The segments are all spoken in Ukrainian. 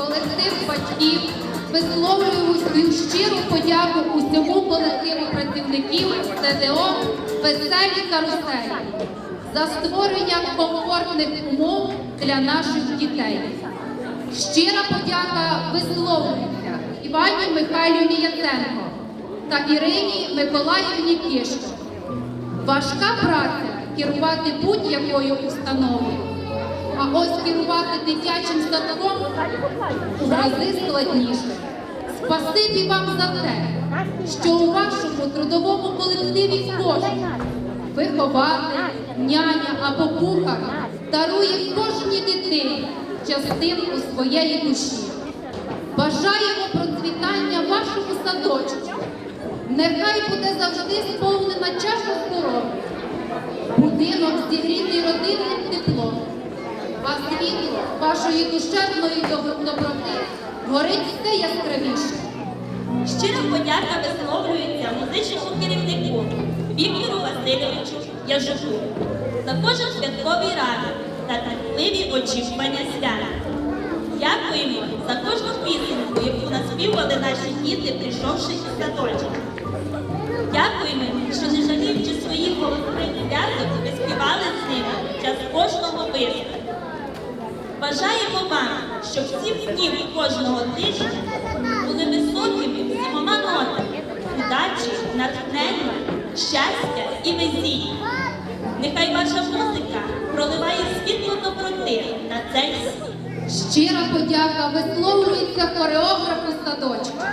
колектив батьків висловлюю свою щиру подяку усьому колективу працівників ТДО Веселі каруселі за створення комфортних умов для наших дітей. Щира подяка висловлюється Івані Михайлівні Яценко та Ірині Миколаївні Кішко. Важка праця керувати будь-якою установою. А ось керувати дитячим садком у рази складніше. Спасибі вам за те, що у вашому трудовому колективі кожен вихователь, няня або кухар дарує кожній дитині частинку своєї душі. Бажаємо процвітання вашому садочку. Нехай буде завжди сповнена чаша здоров'я, будинок зігрітий родинним теплом, а світло вашої душевної доб- доброти горить все яскравіше. Щира подяка висловлюється музичному керівнику Віктору Васильовичу Яжуку за кожен святковий ранок та терпливі очікування свята. Дякуємо за кожну пісеньку, яку наспівали наші діти, прийшовши із садочка. Дякуємо, що не жаліючи своїх голосових зв'язок, ви співали з ними час кожного виступу. Бажаємо вам, щоб всі днів кожного тижня були високими сімома нотами, удачі, натхнення, щастя і везіння. Нехай ваша музика проливає світло доброти на цей світ. Щира подяка висловлюється хореографу садочка,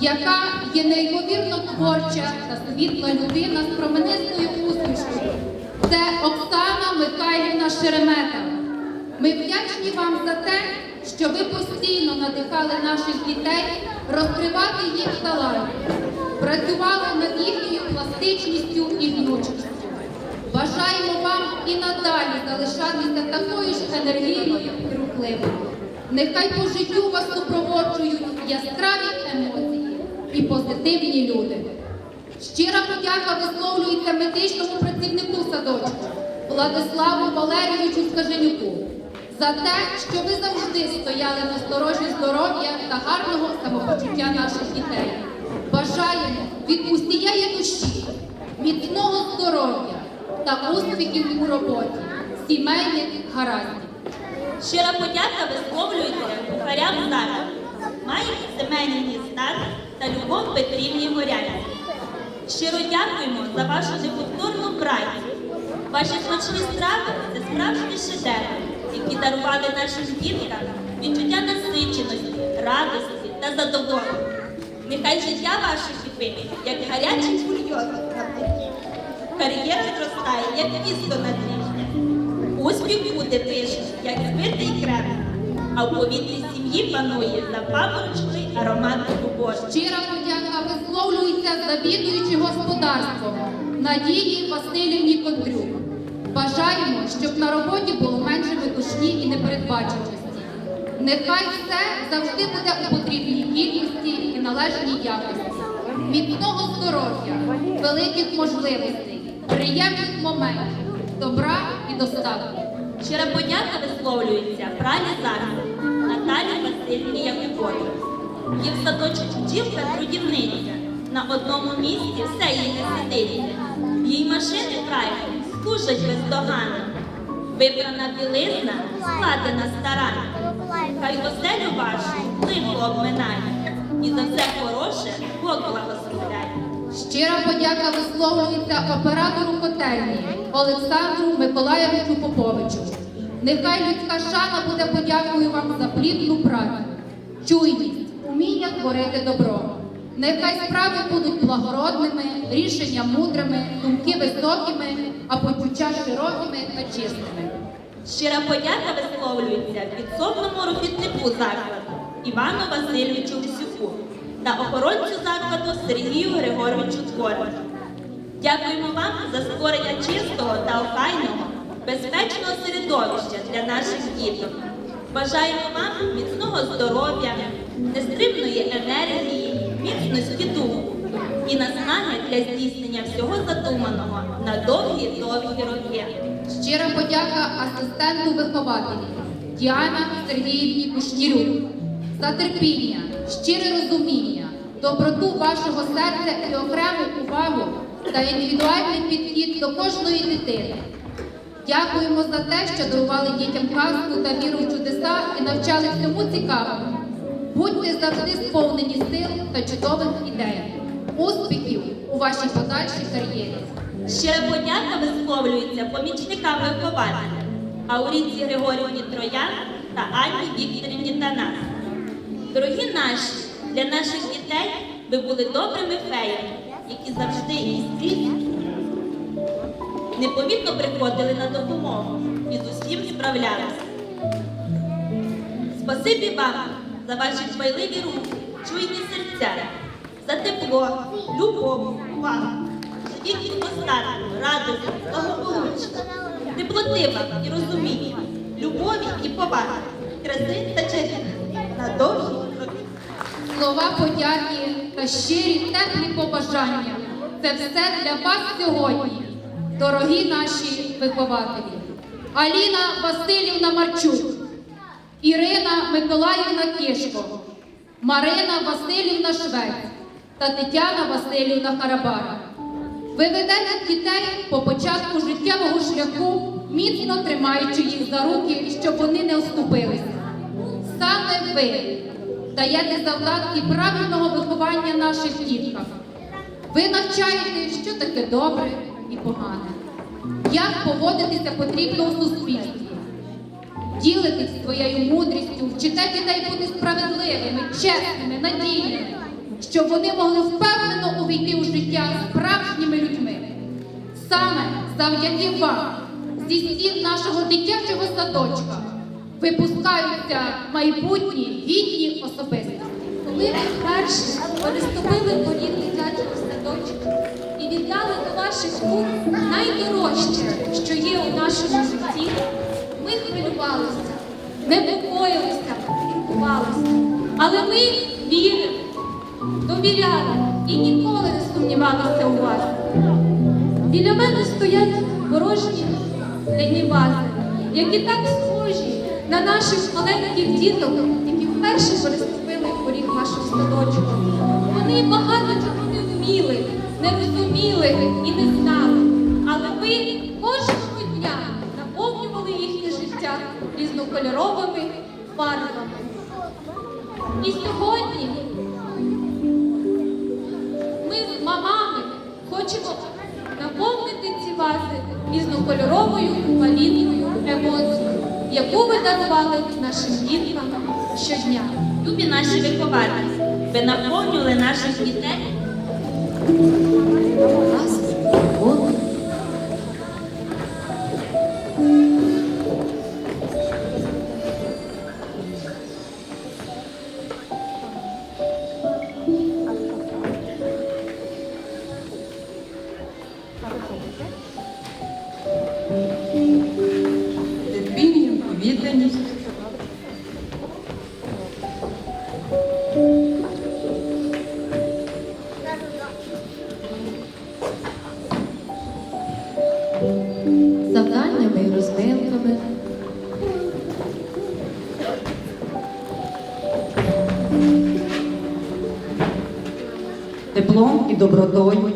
яка є неймовірно творча та світла людина з променистою усмішкою. Це Оксана Михайлівна Шеремета. Ми вдячні вам за те, що ви постійно надихали наших дітей розкривати їх талант, працювали над їхньою пластичністю і гнучкістю. Бажаємо вам і надалі залишатися такою ж енергійною і рухливою. Нехай по життю вас супроводжують яскраві емоції і позитивні люди. Щира подяка висловлюється медичному працівнику садочку Владиславу Валерійовичу Скаженюку за те, що ви завжди стояли на сторожі здоров'я та гарного самопочуття наших дітей. Бажаємо від усієї душі, міцного здоров'я та успіхів у роботі, сімейних гараздів. Щира подяка висловлюється кухарям закладу, Майі Семенівні Стас та Любов Петрівні Горянці. Щиро дякуємо за вашу неповторну працю. Ваші смачні страви які дарували нашим діткам відчуття насиченості, радості та задоволення. Нехай життя ваше кипить, як гарячий бульйон на плиті. Кар'єра зростає, як тісто на дріжджах. Успіх буде пишний, як збитий крем, а в повітрі сім'ї панує запаморочний аромат любові. Щира подяка висловлюється завідуючи господарством Надії Васильівні Кондрюк. Бажаємо, щоб на роботі було менше метушні і непередбаченості. Нехай все завжди буде у потрібній кількості і належній якості. Міцного здоров'я, великих можливостей, приємних моментів, добра і достатку. Щира подяка висловлюється пралі зараз Наталі Васильівні Якубові. Є в садочку бджілка трудівниця. На одному місці все їй не сидиться. Їй машини прайми служать бездоганно. Вибрана білизна, складена старанно. Хай оселю вашу лихо обминає. І за все хороше Бог благословляє. Щира подяка висловлюється оператору котельні Олександру Миколаєвичу Поповичу. Нехай людська шана буде подякою вам за плідну працю, чуйність, уміння творити добро. Нехай справи будуть благородними, рішення мудрими, думки високими, а почуття широкими та чистими. Щира подяка висловлюється підсобному робітнику закладу Івану Васильовичу Лисюку та охоронцю закладу Сергію Григоровичу Творчу. Дякуємо вам за створення чистого та охайного, безпечного середовища для наших діток. Бажаємо вам міцного здоров'я, нестримної енергії, міцності духу і наснаги для здійснення всього задуманого на довгі-довгі роки. Щира подяка асистенту вихователі Діана Сергіївні Кушнірюк. за терпіння, щире розуміння, доброту вашого серця і окрему увагу та індивідуальний підхід до кожної дитини. Дякуємо за те, що дарували дітям казку та віру в чудеса і навчали всьому цікавому. Будьте завжди сповнені сил та чудових ідей. Успіхів у вашій подальшій кар'єрі. Щира подяка висловлюється помічникам вихователя Ауріці Григорівні Троян та Анні Вікторівні Танас. Дорогі наші, для наших дітей ви були добрими феями, які завжди і скрізь непомітно приходили на допомогу і з усім справлялися. Спасибі вам за ваші дбайливі руки, чуйні серця, за тепло, любов, увагу, за їхню радості, благополуччя, теплоти вам і розуміння, любові і поваги, краси та чарівності на довгі роки. Слова подяки та щирі теплі побажання. Це все для вас сьогодні, дорогі наші вихователі. Аліна Васильівна Марчук, Ірина Миколаївна Кишко, Марина Васильівна Швець та Тетяна Васильівна Харабара. Ви ведете дітей по початку життєвого шляху, міцно тримаючи їх за руки, щоб вони не оступилися. Саме ви даєте завдатки правильного виховання наших діткам. Ви навчаєте, що таке добре і погане, як поводитися потрібно у суспільстві. Ділитесь своєю мудрістю, вчите дітей бути справедливими, чесними, надійними, щоб вони могли впевнено увійти у життя справжніми людьми. Саме завдяки вам зі стін нашого дитячого садочка випускаються майбутні гідні особистості. Коли ви вперше переступили поріг дитячого садочка і віддали до ваших рук найдорожче, що є у нашому житті, ми хвилювалися, непокоїлися, турбувалися. Але ми вірили, довіряли і ніколи не сумнівалася у вас. Біля мене стоять порожні ляні вази, які так схожі на наших маленьких діток, які вперше переступили поріг вашого садочку. Вони багато чого не вміли, не розуміли і не знали. Щодня. Любі наші вихователі, ви наповнювали наших дітей теплом і добротою.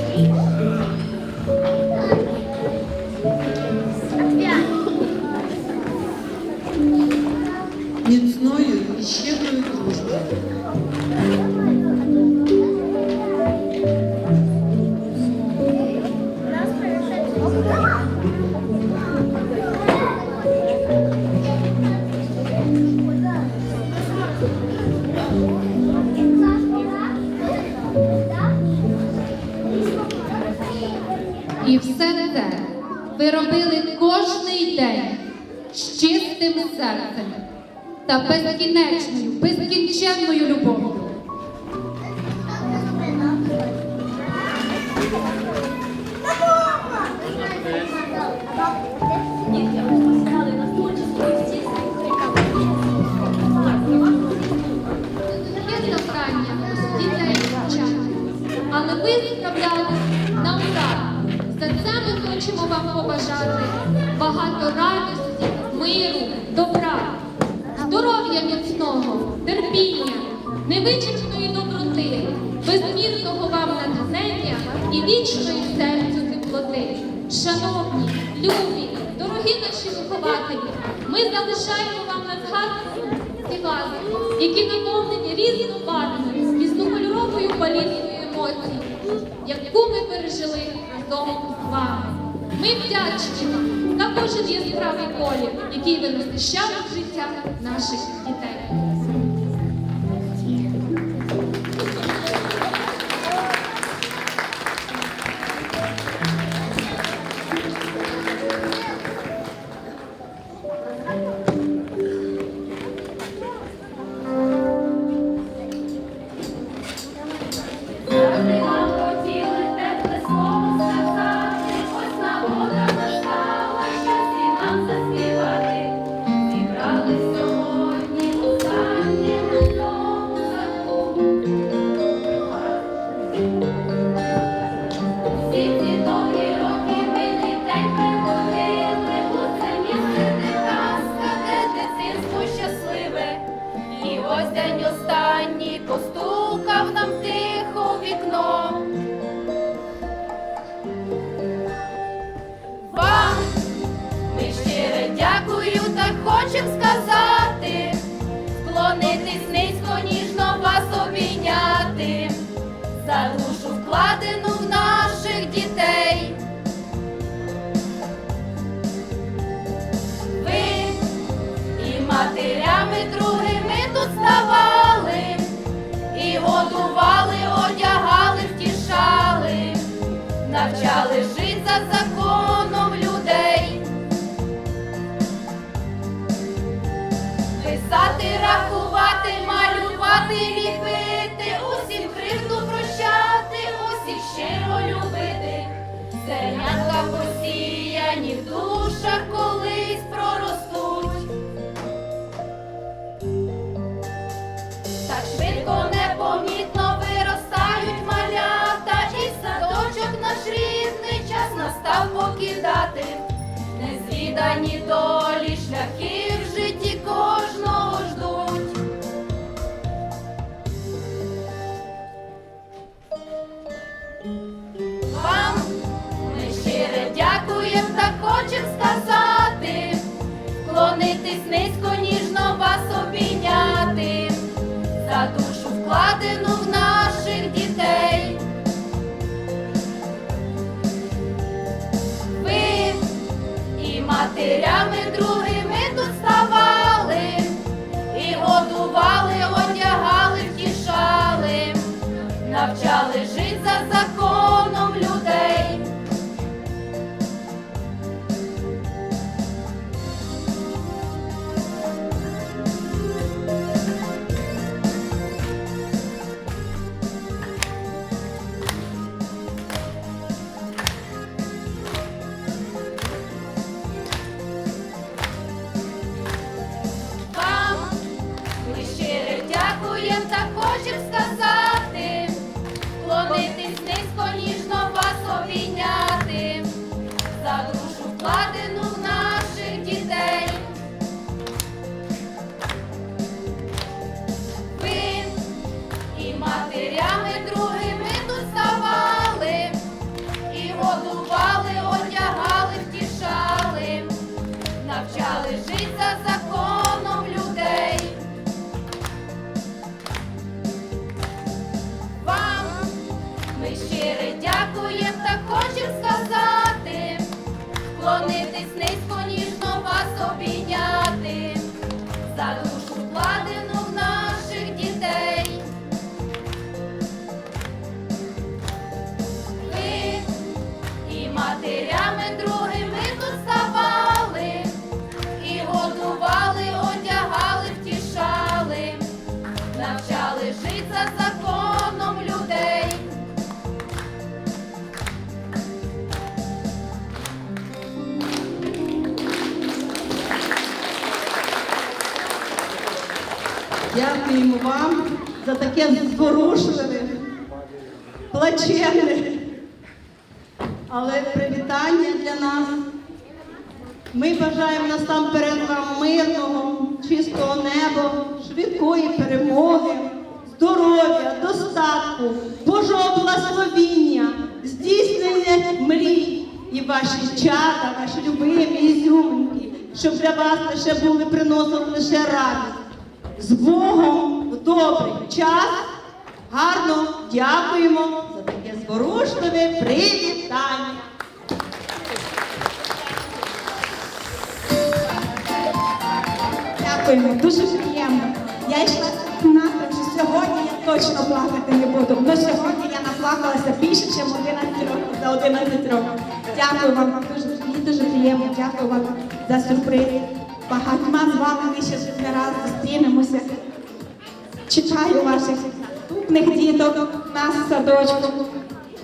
Amen. з чистим серцем та безкінечною, безкінченною любов'ю. Але ви відправляли на удар. За це ми хочемо вам побажати багато радості миру, добра, здоров'я міцного, терпіння, невичерпної доброти, безмірного вам натхнення і вічної серцю теплоти. Шановні, любі, дорогі наші вихователі, ми залишаємо вам на згадку ці вази, які наповнені різнобарвною, різнокольоровою паліткою емоцій, яку ми пережили разом з вами. Ми вдячні вам на кожен є полі, який виносить життя наших. Поклонитись не Дякуємо вам за таке зворушливе, плачевне, але привітання для нас. Ми бажаємо насамперед вам мирного, чистого неба, швидкої перемоги, здоров'я, достатку, Божого благословіння, здійснення мрій і ваші чада, ваші любимі і ізюминки, щоб для вас лише були приносили лише радість. З Богом в добрий час. Гарно дякуємо за таке зворушливе привітання. Дякуємо, дуже приємно. Я йшла напрям, що сьогодні я точно плакати не буду. Но сьогодні я наплакалася більше, ніж 11 років за 11 років. Дякую вам, дуже, дуже приємно, дякую вам за сюрприз. Багатьма з вами ми ще не раз зустрінемося. Чекаю ваших наступних діток нас садочку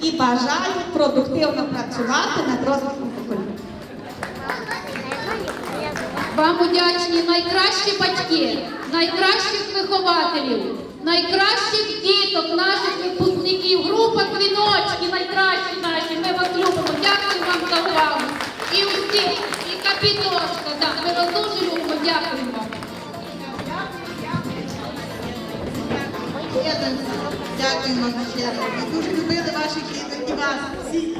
і бажаю продуктивно працювати над розвитком покоління. Вам удячні найкращі батьки, найкращих вихователів, найкращих діток, наших випускників, група квіночки, найкращі наші. Ми вас любимо. Дякую вам за увагу. І усі, і капітошка. Да, ми вас дуже любимо. Дякуємо. Дякуємо за щиро. Ми дуже любили ваших діток і вас всіх.